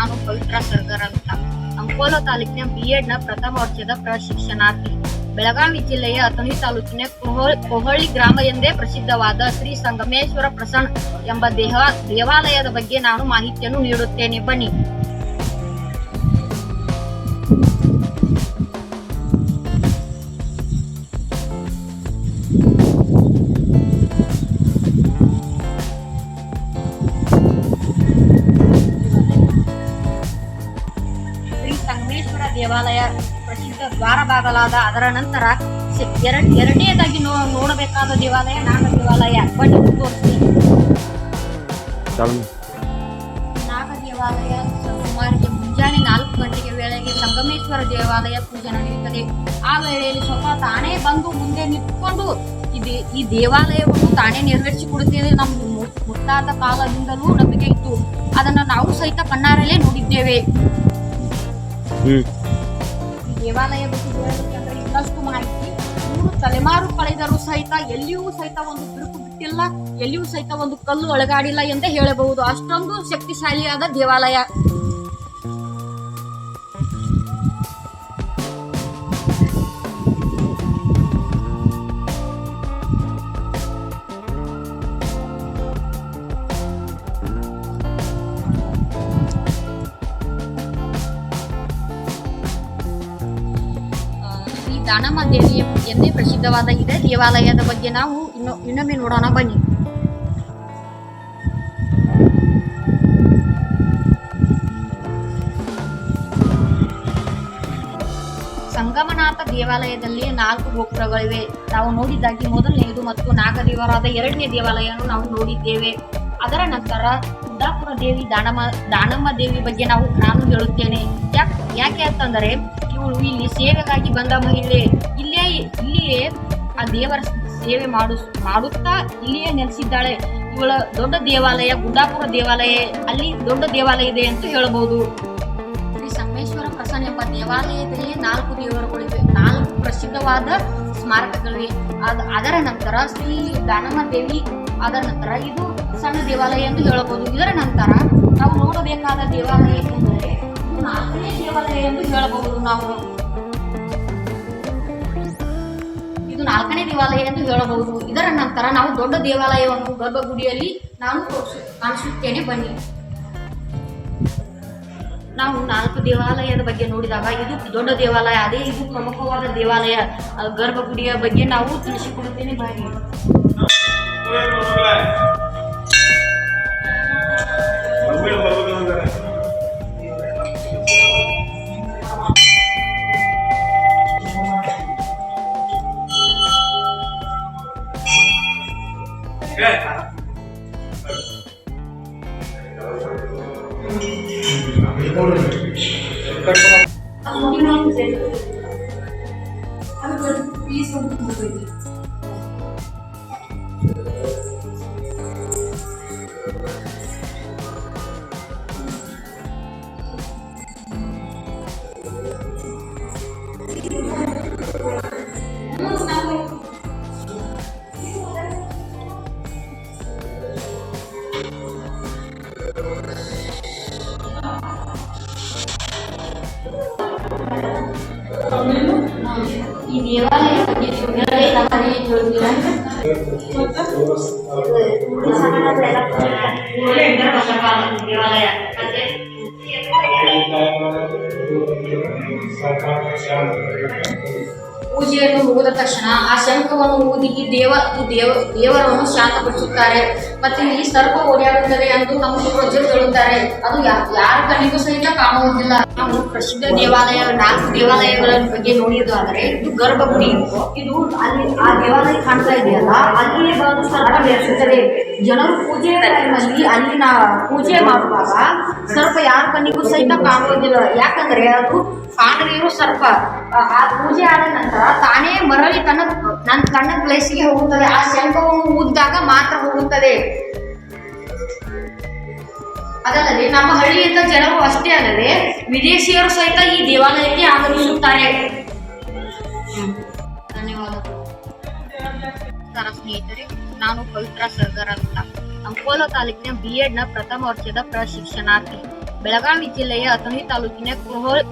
ನಾನು ಪವಿತ್ರ ಸರ್ಗರ್ ಅಂತ ಅಂಕೋಲ ತಾಲೂಕಿನ ಬಿ ನ ಪ್ರಥಮ ವರ್ಷದ ಪ್ರಶಿಕ್ಷಣಾರ್ಥಿ. ಬೆಳಗಾವಿ ಜಿಲ್ಲೆಯ ಅಥಣಿ ತಾಲೂಕಿನ ಕೊಹೊ- ಕೊಹಳ್ಳಿ ಗ್ರಾಮ ಎಂದೇ ಪ್ರಸಿದ್ಧವಾದ ಶ್ರೀ ಸಂಗಮೇಶ್ವರ ಪ್ರಸನ್ನ ಎಂಬ ದೇಹ, ದೇವಾಲಯದ ಬಗ್ಗೆ ನಾನು ಮಾಹಿತಿಯನ್ನು ನೀಡುತ್ತೇನೆ. ಬನ್ನಿ. ಸಂಗಮೇಶ್ವರ ದೇವಾಲಯ ಪ್ರಸಿದ್ಧ ದ್ವಾರ ಬಾಗಲಾದ ಅದರ ನಂತರ ಎರಡ್ ಎರಡನೇದಾಗಿ ನೋ ನೋಡಬೇಕಾದ ದೇವಾಲಯ ನಾಗ ದೇವಾಲಯ ಬನ್ನಿ ತೋರಿಸ್ತೀನಿ ನಾಗ ದೇವಾಲಯ ಸುಮಾರಿಗೆ ಮುಂಜಾನೆ ನಾಲ್ಕು ಗಂಟೆಗೆ ವೇಳೆಗೆ ಸಂಗಮೇಶ್ವರ ದೇವಾಲಯ ಪೂಜೆ ನಡೆಯುತ್ತದೆ. ಆ ವೇಳೆಯಲ್ಲಿ ಸ್ವತಃ ತಾನೇ ಬಂದು ಮುಂದೆ ನಿಂತ್ಕೊಂಡು ಈ ದೇ- ಈ ದೇವಾಲಯವನ್ನು ತಾನೇ ನಿರ್ವಹಿಸಿಕೊಡುತ್ತೇವೆ ನಮ್ಮ ಮುಟ್ಟಾದ ಕಾಲದಿಂದಲೂ ನಂಬಿಕೆ ಇತ್ತು. ಅದನ್ನು ನಾವು ಸಹಿತ ಕಣ್ಣಾರಲ್ಲೇ ನೋಡಿದ್ದೇವೆ. ದೇವಾಲಯ ಮಾಹಿತಿ ಮೂರು ತಲೆಮಾರು ಕಳೆದರೂ ಸಹಿತ ಎಲ್ಲಿಯೂ ಸಹಿತ ಒಂದು ಬಿರುಕು ಬಿಟ್ಟಿಲ್ಲ ಎಲ್ಲಿಯೂ ಸಹಿತ ಒಂದು ಕಲ್ಲು ಒಳಗಾಡಿಲ್ಲ ಎಂದೇ ಹೇಳಬಹುದು ಅಷ್ಟೊಂದು ಶಕ್ತಿಶಾಲಿಯಾದ ದೇವಾಲಯ. ದಾನಮ್ಮ ದೇವಿ ಎಂದೇ ಪ್ರಸಿದ್ಧವಾದ ಇದೇ ದೇವಾಲಯದ ಬಗ್ಗೆ ನಾವು ಇನ್ನು ಇನ್ನೊಮ್ಮೆ ನೋಡೋಣ, ಬನ್ನಿ. ಸಂಗಮನಾಥ ದೇವಾಲಯದಲ್ಲಿ ನಾಲ್ಕು ಗೋಪುರಗಳಿವೆ. ನಾವು ನೋಡಿದ್ದಾಗಿ ಮೊದಲನೆಯದು ಮತ್ತು ನಾಗದೇವರಾದ ಎರಡನೇ ದೇವಾಲಯವನ್ನು ನಾವು ನೋಡಿದ್ದೇವೆ. ಅದರ ನಂತರ ಉದ್ದಾಪುರ ದೇವಿ ದಾನಮ್ಮ ದಾನಮ್ಮ ದೇವಿ ಬಗ್ಗೆ ನಾವು ನಾನು ಹೇಳುತ್ತೇನೆ. ಯಾಕೆ ಯಾಕೆ ಅಂತಂದರೆ ಇವಳು ಇಲ್ಲಿ ಸೇವೆಗಾಗಿ ಬಂದ ಮಹಿಳೆ. ಇಲ್ಲೇ ಇಲ್ಲಿಯೇ ಆ ದೇವರ ಸೇವೆ ಮಾಡು, ಮಾಡುತ್ತಾ ಇಲ್ಲಿಯೇ ನೆಲೆಸಿದ್ದಾಳೆ. ಇವಳ ದೊಡ್ಡ ದೇವಾಲಯ ಗುಡ್ಡಾಪುರ ದೇವಾಲಯ, ಅಲ್ಲಿ ದೊಡ್ಡ ದೇವಾಲಯ ಇದೆ ಅಂತ ಹೇಳಬಹುದು. ಶ್ರೀ ಸಂಗಮೇಶ್ವರ ಪ್ರಸನ್ನ ಎಂಬ ದೇವಾಲಯದಲ್ಲಿ ನಾಲ್ಕು ದೇವರುಗಳಿವೆ. ನಾಲ್ಕು ಪ್ರಸಿದ್ಧವಾದ ಸ್ಮಾರಕಗಳಿವೆ. ಅದ, ಅದರ ನಂತರ ಶ್ರೀ ದಾನಮ್ಮ ದೇವಿ ಅದರ ನಂತರ ಇದು ಸಣ್ಣ ದೇವಾಲಯ ಎಂದು ಹೇಳಬಹುದು. ಇದರ ನಂತರ ನಾವು ನೋಡಬೇಕಾದ ದೇವಾಲಯ ನಾಲ್ಕನೇ ದೇವಾಲಯ ಎಂದು ಹೇಳಬಹುದು ನಾವು. ಇದು ನಾಲ್ಕನೇ ದೇವಾಲಯ ಎಂದು ಹೇಳಬಹುದು. ಇದರ ನಂತರ ನಾವು ದೊಡ್ಡ ದೇವಾಲಯವನ್ನು ಗರ್ಭಗುಡಿಯಲ್ಲಿ ನಾನು ಕಾಣಿಸುತ್ತೇನೆ, ಬನ್ನಿ. ನಾವು ನಾಲ್ಕು ದೇವಾಲಯದ ಬಗ್ಗೆ ನೋಡಿದಾಗ ಇದು ದೊಡ್ಡ ದೇವಾಲಯ, ಅದೇ ಇದು ಪ್ರಮುಖವಾದ ದೇವಾಲಯ. ಗರ್ಭಗುಡಿಯ ಬಗ್ಗೆ ನಾವು ತಿಳಿಸಿಕೊಡುತ್ತೇನೆ, ಬನ್ನಿ. আমি বলছি প্লিজ ಈ ದೇವಾಲಯ ಬಗ್ಗೆ ಹೇಳಿ ನಮ್ಮನೆ ಹೇಳ್ತೀರಾ ದೇವಾಲಯ ಮತ್ತೆ ಪೂಜೆಯನ್ನು ಮುಗಿದ ತಕ್ಷಣ ಆ ಶಂಖವನ್ನು ಊದಿ ಈ ದೇವ ಈ ದೇವ ದೇವರನ್ನು ಶಾಂತಪಡಿಸುತ್ತಾರೆ ಮತ್ತೆ ಇಲ್ಲಿ ಸರ್ಪ ಓಡಿಯಾಗುತ್ತದೆ ಎಂದು ನಮ್ಮ ಪೂರ್ವಜರು ಹೇಳುತ್ತಾರೆ. ಅದು ಯಾರ ಕಣ್ಣಿಗೂ ಸಹಿತ ಕಾಣುವುದಿಲ್ಲ ನಾವು ಪ್ರಸಿದ್ಧ ದೇವಾಲಯ, ನಾಲ್ಕು ದೇವಾಲಯಗಳ ಬಗ್ಗೆ ನೋಡಿದಾದರೆ ಇದು ಗರ್ಭಗುಡಿ. ಇದು ಅಲ್ಲಿ ಆ ದೇವಾಲಯ ಕಾಣ್ತಾ ಇದೆಯಲ್ಲ, ಅಲ್ಲಿಯೇ ಬಂದು ಸರ್ಪ ಮೆರೆಸುತ್ತದೆ ಜನರು ಪೂಜೆ ಟೈಮಲ್ಲಿ ಅಲ್ಲಿನ ಪೂಜೆ ಮಾಡುವಾಗ ಸರ್ಪ ಯಾರ ಕಣ್ಣಿಗೂ ಸಹಿತ ಕಾಣುವುದಿಲ್ಲ. ಯಾಕಂದ್ರೆ ಅದು ಕಾಣದಿರೋ ಸರ್ಪ ಆ- ಪೂಜೆ ಆದ ನಂತರ ತಾನೇ ಮರಳಿ ತನ್ನ ನನ್ನ ತನ್ನ ಪ್ಲೇಸಿಗೆ ಹೋಗುತ್ತದೆ. ಆ ಶಂಖವನ್ನು ಊದಿದಾಗ ಮಾತ್ರ ಹೋಗುತ್ತದೆ. ಅದಲ್ಲದೆ ನಮ್ಮ ಹಳ್ಳಿಯಿಂದ ಜನರು ಅಷ್ಟೇ ಅಲ್ಲದೆ ವಿದೇಶಿಯರು ಸಹಿತ ಈ ದೇವಾಲಯಕ್ಕೆ ಆಗಮಿಸುತ್ತಾರೆ. ಧನ್ಯವಾದಗಳು. ಸ್ನೇಹಿತರೆ, ನಾನು ಪವಿತ್ರ ಸರ್ಗರ್ ಅಂತ. ಅಂಕೋಲ ತಾಲೂಕಿನ ಬಿ ನ ಪ್ರಥಮ ವರ್ಷದ ಪ್ರಶಿಕ್ಷಣಾರ್ಥಿ. ಬೆಳಗಾವಿ ಜಿಲ್ಲೆಯ ಅಥಣಿ ತಾಲೂಕಿನ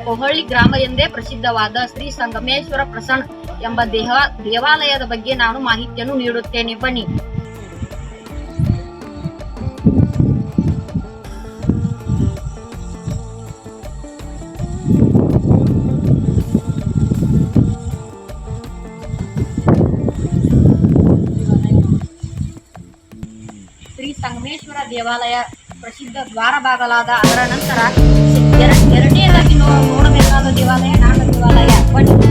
ಕೊಹೊಳ್ಳಿ ಗ್ರಾಮ ಎಂದೇ ಪ್ರಸಿದ್ಧವಾದ ಶ್ರೀ ಸಂಗಮೇಶ್ವರ ಪ್ರಸನ್ನ ಎಂಬ ದೇಹ, ದೇವಾಲಯದ ಬಗ್ಗೆ ನಾನು ಮಾಹಿತಿಯನ್ನು ನೀಡುತ್ತೇನೆ. ಬನ್ನಿ. ದೇವಾಲಯ ಪ್ರಸಿದ್ಧ ದ್ವಾರ ಬಾಗಲಾದ ಅದರ ನಂತರ ಎರ- ಎರಡನೇದಾಗಿ ನೋಡಬೇಕಾದ ದೇವಾಲಯ ನಾಗ ದೇವಾಲಯ ಬನ್ನಿ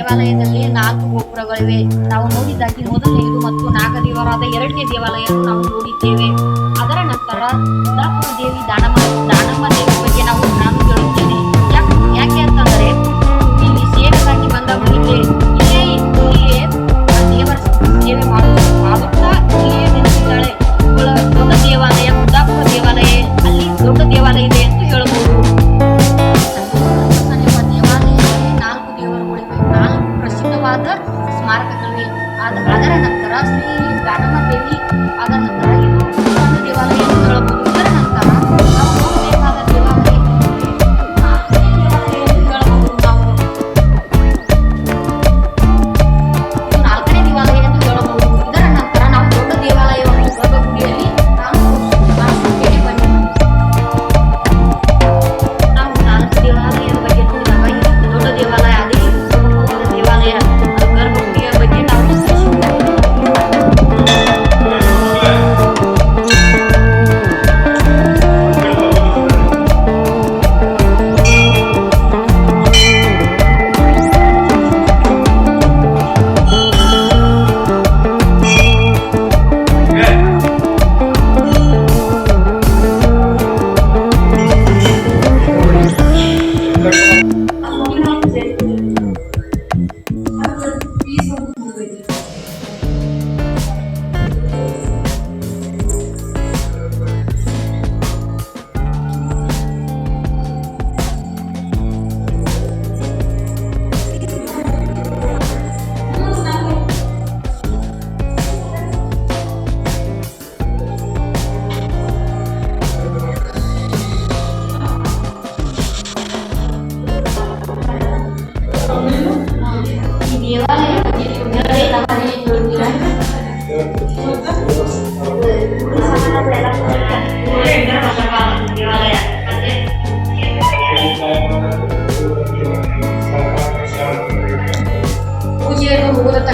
ದೇವಾಲಯದಲ್ಲಿ ನಾಲ್ಕು ಗೋಪುರಗಳಿವೆ. ನಾವು ನೋಡಿದ್ದಾಗಿ ಮೊದಲನೆಯದು ಮತ್ತು ನಾಗದೇವರಾದ ಎರಡನೇ ದೇವಾಲಯವನ್ನು ನಾವು ನೋಡಿದ್ದೇವೆ. ಅದರ ನಂತರ ದಾಪುರ ದೇವಿ ದಾನಮ್ಮ ದಾನಮ್ಮ ದೇವಿ ಬಗ್ಗೆ ನಾವು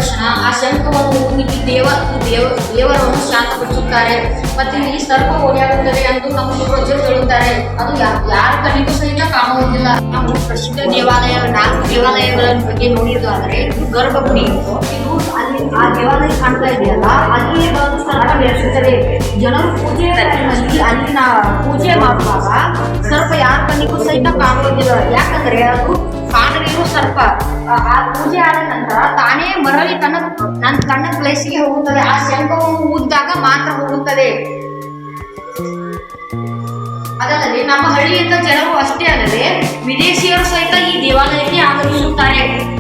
ತಕ್ಷಣ ಆ ಶಂಖವನ್ನು ಊದಿಸಿ ದೇವ ದೇವ ದೇವರನ್ನು ಶಾಂತಪಡಿಸುತ್ತಾರೆ. ಮತ್ತೆ ಈ ಸರ್ಪ ಓಡಾಡುತ್ತದೆ ಎಂದು ನಮ್ಮ ಪೂರ್ವಜರು ಹೇಳುತ್ತಾರೆ. ಅದು ಯಾರ ಕಣ್ಣಿಗೂ ಸಹಿತ ಕಾಣುವುದಿಲ್ಲ ನಾವು ಪ್ರಸಿದ್ಧ ದೇವಾಲಯ, ನಾಲ್ಕು ದೇವಾಲಯಗಳ ಬಗ್ಗೆ ನೋಡಿದಾದರೆ ಇದು ಗರ್ಭಗುಡಿ. ಇದು ಅಲ್ಲಿ ಆ ದೇವಾಲಯ ಕಾಣ್ತಾ ಇದೆಯಲ್ಲ, ಅಲ್ಲಿಯೇ ಬಂದು ಸರ್ಪ ಬೆಳೆಸುತ್ತದೆ. ಜನರು ಪೂಜೆ ಅಲ್ಲಿನ ಪೂಜೆ ಮಾಡುವಾಗ ಸರ್ಪ ಯಾರ ಕಣ್ಣಿಗೂ ಸಹಿತ ಕಾಣುವುದಿಲ್ಲ ಯಾಕಂದ್ರೆ ಅದು ಕಾಣದಿರೋ ಸರ್ಪ ಆ- ಆ ಪೂಜೆ ಆದ ನಂತರ ತಾನೇ ಮರಳಿ ತನ್ನ ನನ್ನ ತನ್ನ ಪ್ಲೇಸಿಗೆ ಹೋಗುತ್ತದೆ. ಆ ಶಂಕವು ಊದಿದಾಗ ಮಾತ್ರ ಹೋಗುತ್ತದೆ. ಅದಲ್ಲದೆ ನಮ್ಮ ಹಳ್ಳಿಯಿಂದ ಜನರು ಅಷ್ಟೇ ಅಲ್ಲದೆ ವಿದೇಶಿಯರು ಸಹಿತ ಈ ದೇವಾಲಯಕ್ಕೆ ಆಗಮಿಸುತ್ತಾರೆ.